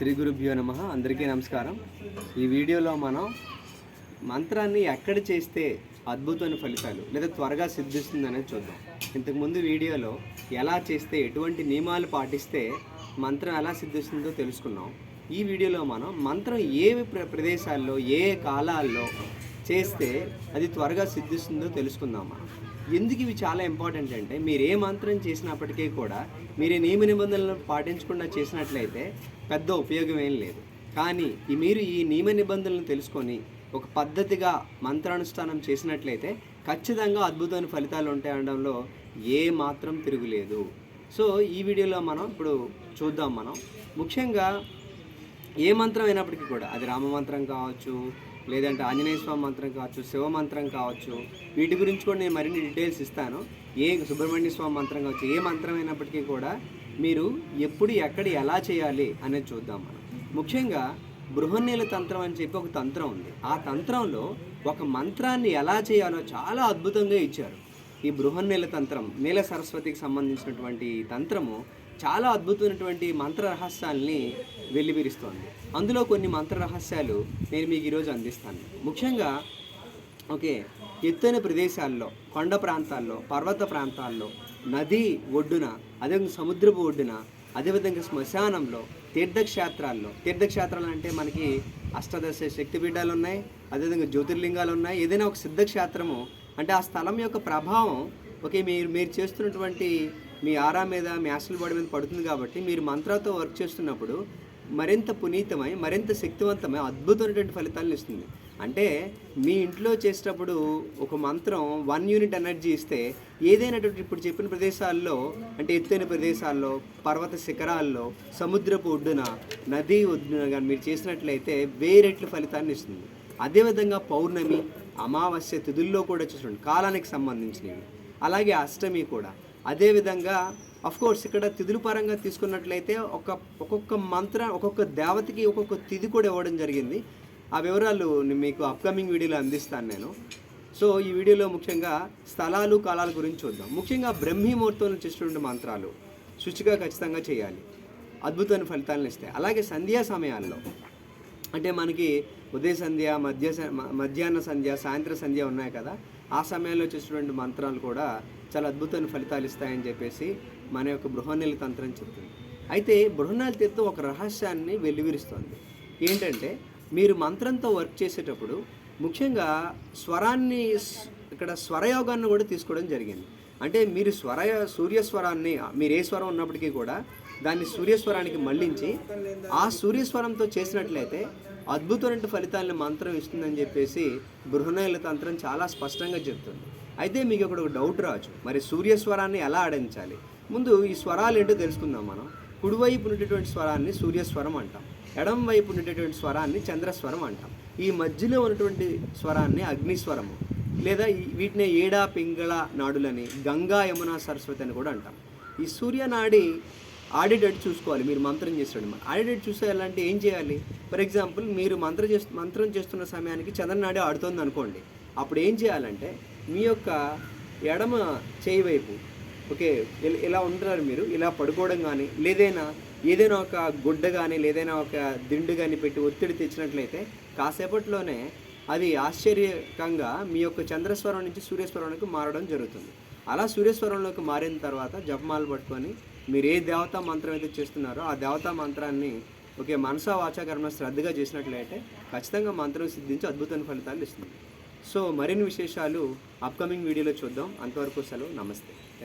శ్రీ గురుభ్యో నమ. అందరికీ నమస్కారం. ఈ వీడియోలో మనం మంత్రాన్ని ఎక్కడ చేస్తే అద్భుతమైన ఫలితాలు లేదా త్వరగా సిద్ధిస్తుంది అనేది చూద్దాం ఇంతకుముందు వీడియోలో ఎలా చేస్తే ఎటువంటి నియమాలు పాటిస్తే మంత్రం ఎలా సిద్ధిస్తుందో తెలుసుకున్నాం. ఈ వీడియోలో మనం మంత్రం ఏ ప్ర ప్రదేశాల్లో ఏ కాలాల్లో చేస్తే అది త్వరగా సిద్ధిస్తుందో తెలుసుకుందాం మనం ఎందుకు ఇవి చాలా ఇంపార్టెంట్ అంటే మీరు ఏ మంత్రం చేసినప్పటికీ కూడా మీరు ఈ నియమ నిబంధనలను పాటించకుండా చేసినట్లయితే పెద్ద ఉపయోగం ఏం లేదు. కానీ మీరు ఈ నియమ నిబంధనలను తెలుసుకొని ఒక పద్ధతిగా మంత్రానుష్ఠానం చేసినట్లయితే ఖచ్చితంగా అద్భుతమైన ఫలితాలు ఉంటాయి అనడంలో ఏ మాత్రం తిరుగులేదు. సో ఈ వీడియోలో మనం ఇప్పుడు చూద్దాం మనం. ముఖ్యంగా ఏ మంత్రం అయినప్పటికీ కూడా అది రామ మంత్రం కావచ్చు లేదంటే ఆంజనేయ స్వామి మంత్రం కావచ్చు శివ మంత్రం కావచ్చు వీటి గురించి కూడా నేను మరిన్ని డీటెయిల్స్ ఇస్తాను. ఏ సుబ్రహ్మణ్య స్వామి మంత్రం కావచ్చు ఏ మంత్రం అయినప్పటికీ కూడా మీరు ఎప్పుడు ఎక్కడ ఎలా చేయాలి అనేది చూద్దాం మనం. ముఖ్యంగా బృహన్నీల తంత్రం అని చెప్పి ఒక తంత్రం ఉంది. ఆ తంత్రంలో ఒక మంత్రాన్ని ఎలా చేయాలో చాలా అద్భుతంగా ఇచ్చారు. ఈ బృహన్నీల తంత్రం నీల సరస్వతికి సంబంధించినటువంటి తంత్రము చాలా అద్భుతమైనటువంటి మంత్ర రహస్యాల్ని వెల్లివిరుస్తోంది అందులో కొన్ని మంత్ర రహస్యాలు నేను మీకు ఈరోజు అందిస్తాను. ముఖ్యంగా ఓకే ఎత్తైన ప్రదేశాల్లో కొండ ప్రాంతాల్లో పర్వత ప్రాంతాల్లో నది ఒడ్డున అదేవిధంగా సముద్రపు ఒడ్డున అదేవిధంగా శ్మశానంలో తీర్థక్షేత్రాల్లో తీర్థక్షేత్రాలు అంటే మనకి అష్టాదశ శక్తిపీఠాలు ఉన్నాయి అదేవిధంగా జ్యోతిర్లింగాలు ఉన్నాయి. ఏదైనా ఒక సిద్ధక్షేత్రము అంటే ఆ స్థలం యొక్క ప్రభావం ఓకే మీరు మీరు చేస్తున్నటువంటి మీ ఆరా మీద మీ హాస్టల్ బాడీ మీద పడుతుంది కాబట్టి మీరు మంత్రాలతో వర్క్ చేస్తున్నప్పుడు మరింత పునీతమై మరింత శక్తివంతమై అద్భుతమైనటువంటి ఫలితాలను ఇస్తుంది. అంటే మీ ఇంట్లో చేసేటప్పుడు ఒక మంత్రం వన్ యూనిట్ ఎనర్జీ ఇస్తే ఏదైనటువంటి ఇప్పుడు చెప్పిన ప్రదేశాల్లో అంటే ఎత్తైన ప్రదేశాల్లో పర్వత శిఖరాల్లో సముద్రపు ఒడ్డున నది ఒడ్డున కానీ మీరు చేసినట్లయితే వేరెట్ల ఫలితాన్ని ఇస్తుంది. అదేవిధంగా పౌర్ణమి అమావాస్య తిథుల్లో కూడా చూసుకోండి కాలానికి సంబంధించినవి. అలాగే అష్టమి కూడా. అదేవిధంగా కోర్స్ ఇక్కడ తిథుల పరంగా తీసుకున్నట్లయితే ఒక ఒక్కొక్క మంత్ర ఒక్కొక్క దేవతకి ఒక్కొక్క తిథి కూడా ఇవ్వడం జరిగింది. ఆ వివరాలు మీకు అప్కమింగ్ వీడియోలో అందిస్తాను నేను. సో ఈ వీడియోలో ముఖ్యంగా స్థలాలు కాలాల గురించి చూద్దాం. ముఖ్యంగా బ్రహ్మీ ముహూర్తంలో చేసినటువంటి మంత్రాలు శుచిగా ఖచ్చితంగా చేయాలి. అద్భుతమైన ఫలితాలను ఇస్తాయి. అలాగే సంధ్యా సమయాల్లో అంటే మనకి ఉదయ సంధ్య మధ్య మధ్యాహ్న సంధ్య సాయంత్ర సంధ్య ఉన్నాయి కదా. ఆ సమయంలో చేసినటువంటి మంత్రాలు కూడా చాలా అద్భుతమైన ఫలితాలు ఇస్తాయని చెప్పేసి మన యొక్క బృహన్నెల తంత్రం చెప్తుంది. అయితే బృహన్నెల తీర్థం ఒక రహస్యాన్ని వెలువరిస్తుంది. ఏంటంటే మీరు మంత్రంతో వర్క్ చేసేటప్పుడు ముఖ్యంగా స్వరాన్ని ఇక్కడ స్వరయోగాన్ని కూడా తీసుకోవడం జరిగింది. అంటే మీరు స్వర సూర్యస్వరాన్ని మీరు ఏ స్వరం ఉన్నప్పటికీ కూడా దాన్ని సూర్యస్వరానికి మళ్ళించి ఆ సూర్యస్వరంతో చేసినట్లయితే అద్భుతమైన ఫలితాలను మంత్రం ఇస్తుందని చెప్పేసి బృహణయుల తంత్రం చాలా స్పష్టంగా చెప్తుంది. అయితే మీకు ఇక్కడ ఒక డౌట్ రావచ్చు. మరి సూర్యస్వరాన్ని ఎలా ఆడించాలి? ముందు ఈ స్వరాలు ఏంటో తెలుసుకుందాం మనం. కుడివైపు ఉండేటువంటి స్వరాన్ని సూర్యస్వరం అంటాం. ఎడం వైపు ఉండేటువంటి స్వరాన్ని చంద్రస్వరం అంటాం. ఈ మధ్యలో ఉన్నటువంటి స్వరాన్ని అగ్నిస్వరము లేదా వీటిని ఏడా పింగళ నాడులని గంగా యమున సరస్వతి అని కూడా అంటాం. ఈ సూర్యనాడి ఆడిటెడ్ చూసుకోవాలి. మీరు మంత్రం చేస్తాడు ఆడిటెడ్ చూసేయాలంటే ఏం చేయాలి? ఫర్ ఎగ్జాంపుల్ మీరు మంత్రం చేస్తు మంత్రం చేస్తున్న సమయానికి చంద్రనాడి ఆడుతుంది అనుకోండి అప్పుడు ఏం చేయాలంటే మీ యొక్క ఎడమ చేయి వైపు ఓకే ఇలా ఉంటారు మీరు ఇలా పడుకోవడం కానీ లేదైనా ఏదైనా ఒక గుడ్డ కానీ లేదైనా ఒక దిండు కానీ పెట్టి ఒత్తిడి తెచ్చినట్లయితే కాసేపట్లోనే అది ఆశ్చర్యకంగా మీ యొక్క చంద్రస్వరం నుంచి సూర్యస్వరానికి మారడం జరుగుతుంది. అలా సూర్యస్వరంలోకి మారిన తర్వాత జపమాలు పట్టుకొని మీరు ఏ దేవతా మంత్రం అయితే చేస్తున్నారో ఆ దేవతా మంత్రాన్ని ఒకే మనసా వాచాకరణ శ్రద్ధగా చేసినట్లయితే ఖచ్చితంగా మంత్రం సిద్ధించి అద్భుతమైన ఫలితాలు ఇస్తుంది. సో మరిన్ని విశేషాలు అప్కమింగ్ వీడియోలో చూద్దాం. అంతవరకు సెలవు. నమస్తే.